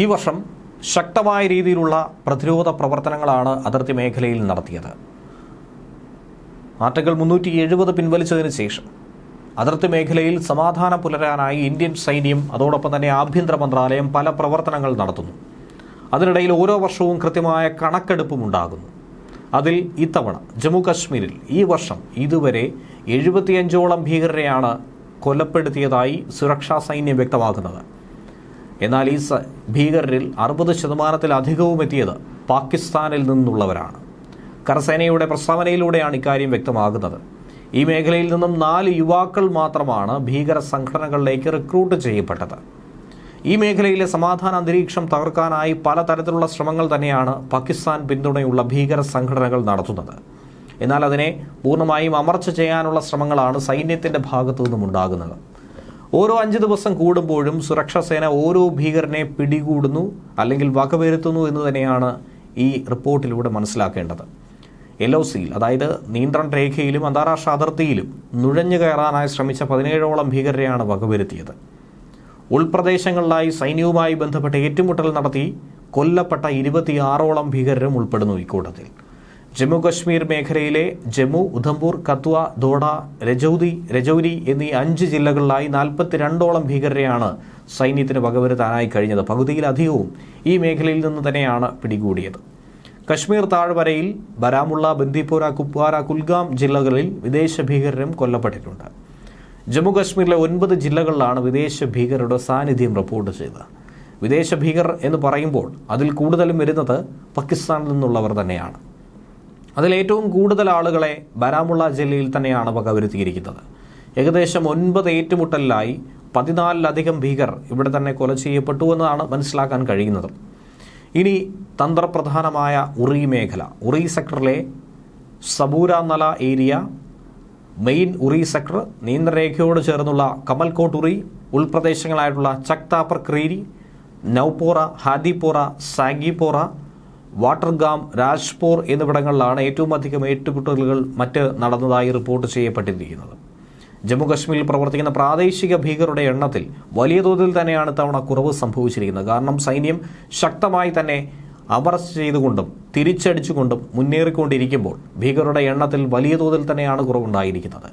ഈ വർഷം ശക്തമായ രീതിയിലുള്ള പ്രതിരോധ പ്രവർത്തനങ്ങളാണ് അതിർത്തി മേഖലയിൽ നടത്തിയത്. ആർട്ടിക്കിൾ മുന്നൂറ്റി എഴുപത് പിൻവലിച്ചതിന് ശേഷം അതിർത്തി മേഖലയിൽ സമാധാനം പുലരാനായി ഇന്ത്യൻ സൈന്യം അതോടൊപ്പം തന്നെ ആഭ്യന്തര മന്ത്രാലയം പല പ്രവർത്തനങ്ങൾ നടത്തുന്നു. അതിനിടയിൽ ഓരോ വർഷവും കൃത്യമായ കണക്കെടുപ്പും ഉണ്ടാകുന്നു. അതിൽ ഇത്തവണ ജമ്മു കശ്മീരിൽ ഈ വർഷം ഇതുവരെ എഴുപത്തിയഞ്ചോളം ഭീകരരെയാണ് കൊലപ്പെടുത്തിയതായി സുരക്ഷാ സൈന്യം വ്യക്തമാക്കുന്നത്. എന്നാൽ ഈ ഭീകരരിൽ അറുപത് ശതമാനത്തിലധികവും എത്തിയത് പാകിസ്ഥാനിൽ നിന്നുള്ളവരാണ്. കരസേനയുടെ പ്രസ്താവനയിലൂടെയാണ് ഇക്കാര്യം വ്യക്തമാകുന്നത്. ഈ മേഖലയിൽ നിന്നും നാല് യുവാക്കൾ മാത്രമാണ് ഭീകര സംഘടനകളിലേക്ക് റിക്രൂട്ട് ചെയ്യപ്പെട്ടത്. ഈ മേഖലയിലെ സമാധാന അന്തരീക്ഷം തകർക്കാനായി പലതരത്തിലുള്ള ശ്രമങ്ങൾ തന്നെയാണ് പാകിസ്ഥാൻ പിന്തുണയുള്ള ഭീകര സംഘടനകൾ നടത്തുന്നത്. എന്നാൽ അതിനെ പൂർണമായും അമർച്ച ചെയ്യാനുള്ള ശ്രമങ്ങളാണ് സൈന്യത്തിന്റെ ഭാഗത്തു നിന്നും ഉണ്ടാകുന്നത് ഓരോ അഞ്ച് ദിവസം കൂടുമ്പോഴും സുരക്ഷാ സേന ഓരോ ഭീകരനെ പിടികൂടുന്നു അല്ലെങ്കിൽ വകവരുത്തുന്നു എന്ന് തന്നെയാണ് ഈ റിപ്പോർട്ടിലൂടെ മനസ്സിലാക്കേണ്ടത്. എൽ ഒ സിയിൽ അതായത് നിയന്ത്രണ രേഖയിലും അന്താരാഷ്ട്ര അതിർത്തിയിലും നുഴഞ്ഞു കയറാനായി ശ്രമിച്ച പതിനേഴോളം ഭീകരരെയാണ് വകവരുത്തിയത്. ഉൾപ്രദേശങ്ങളിലായി സൈന്യവുമായി ബന്ധപ്പെട്ട് ഏറ്റുമുട്ടൽ നടത്തി കൊല്ലപ്പെട്ട ഇരുപത്തിയാറോളം ഭീകരരും ഉൾപ്പെടുന്നു ഇക്കൂട്ടത്തിൽ. ജമ്മു കശ്മീർ മേഖലയിലെ ജമ്മു ഉധംപൂർ കത്വ ദോഡ രജൌദി രജൌരി എന്നീ അഞ്ച് ജില്ലകളിലായി നാൽപ്പത്തിരണ്ടോളം ഭീകരരെയാണ് സൈന്യത്തിന് വകവരുത്താനായി കഴിഞ്ഞത്. പകുതിയിലധികവും ഈ മേഖലയിൽ നിന്ന് തന്നെയാണ് പിടികൂടിയത്. കശ്മീർ താഴ്വരയിൽ ബരാമുള്ള ബന്ദിപ്പോര കുപ്വാര കുൽഗാം ജില്ലകളിൽ വിദേശ ഭീകരരും കൊല്ലപ്പെട്ടിട്ടുണ്ട്. ജമ്മു കശ്മീരിലെ ഒൻപത് ജില്ലകളിലാണ് വിദേശ ഭീകരരുടെ സാന്നിധ്യം റിപ്പോർട്ട് ചെയ്തത്. വിദേശ ഭീകർ എന്ന് പറയുമ്പോൾ അതിൽ കൂടുതലും വരുന്നത് പാകിസ്ഥാനിൽ നിന്നുള്ളവർ തന്നെയാണ്. അതിൽ ഏറ്റവും കൂടുതൽ ആളുകളെ ബാരാമുള്ള ജില്ലയിൽ തന്നെയാണ് വകവരുത്തിയിരിക്കുന്നത്. ഏകദേശം ഒൻപത് ഏറ്റുമുട്ടലിലായി പതിനാലിലധികം ഭീകർ ഇവിടെ തന്നെ കൊല ചെയ്യപ്പെട്ടു എന്നതാണ് മനസ്സിലാക്കാൻ കഴിയുന്നത്. ഇനി തന്ത്രപ്രധാനമായ ഉറി മേഖല. Uri സെക്ടറിലെ Sabura Nala area main Uri sector നിയന്ത്രണരേഖയോട് ചേർന്നുള്ള കമൽകോട്ട് ഉറി ഉൾപ്രദേശങ്ങളായിട്ടുള്ള ചക്താപ്പർ ക്രീരി നൌപോറ ഹാദിപോറ സാഗിപ്പോറ വാട്ടർഗാം രാജ്പൂർ എന്നിവിടങ്ങളിലാണ് ഏറ്റവും അധികം ഏറ്റുമുട്ടലുകൾ മറ്റ് നടന്നതായി റിപ്പോർട്ട് ചെയ്യപ്പെട്ടിരിക്കുന്നത്. ജമ്മു കശ്മീരിൽ പ്രവർത്തിക്കുന്ന പ്രാദേശിക ഭീകരരുടെ എണ്ണത്തിൽ വലിയ തോതിൽ തന്നെയാണ് തവണ കുറവ് സംഭവിച്ചിരിക്കുന്നത്. കാരണം സൈന്യം ശക്തമായി തന്നെ അമർച്ച് ചെയ്തുകൊണ്ടും തിരിച്ചടിച്ചുകൊണ്ടും മുന്നേറിക്കൊണ്ടിരിക്കുമ്പോൾ ഭീകരരുടെ എണ്ണത്തിൽ വലിയ തോതിൽ തന്നെയാണ് കുറവുണ്ടായിരിക്കുന്നത്.